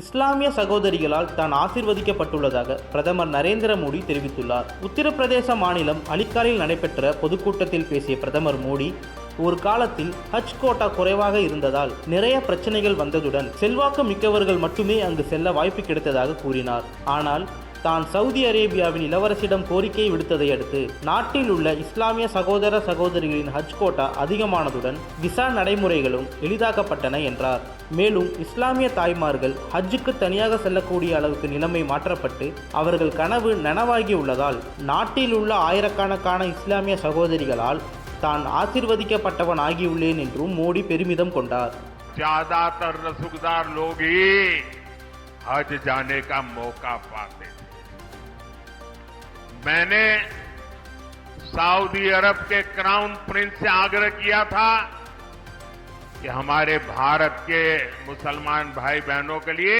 இஸ்லாமிய சகோதரிகளால் தான் ஆசிர்வதிக்கப்பட்டுள்ளதாக பிரதமர் நரேந்திர மோடி தெரிவித்துள்ளார். உத்தரப்பிரதேச மாநிலம் அலிகாரில் நடைபெற்ற பொதுக்கூட்டத்தில் பேசிய பிரதமர் மோடி ஒரு காலத்தில் ஹஜ் கோட்டா குறைவாக இருந்ததால் நிறைய பிரச்சனைகள் வந்ததுடன் செல்வாக்கு மிக்கவர்கள் மட்டுமே அங்கு செல்ல வாய்ப்பு கிடைத்ததாக கூறினார். ஆனால் தான் சவுதி அரேபியாவின் இளவரசிடம் கோரிக்கை விடுத்ததை அடுத்து நாட்டில் உள்ள இஸ்லாமிய சகோதர சகோதரிகளின் ஹஜ் கோட்டா அதிகமானதுடன் விசா நடைமுறைகளும் எளிதாக்கப்பட்டன என்றார் மேலும் இஸ்லாமிய தாய்மார்கள் ஹஜ்ஜுக்கு தனியாக செல்லக்கூடிய அளவுக்கு நிலைமை மாற்றப்பட்டு அவர்கள் கனவு நனவாகியுள்ளதால் நாட்டில் உள்ள ஆயிரக்கணக்கான இஸ்லாமிய சகோதரிகளால் தான் ஆசிர்வதிக்கப்பட்டவன் ஆகியுள்ளேன் என்றும் மோடி பெருமிதம் கொண்டார் ज्यादातर रसूखदार लोग ही हज जाने का मौका पाते थे मैंने सऊदी अरब के क्राउन प्रिंस से आग्रह किया था कि हमारे भारत के मुसलमान भाई बहनों के लिए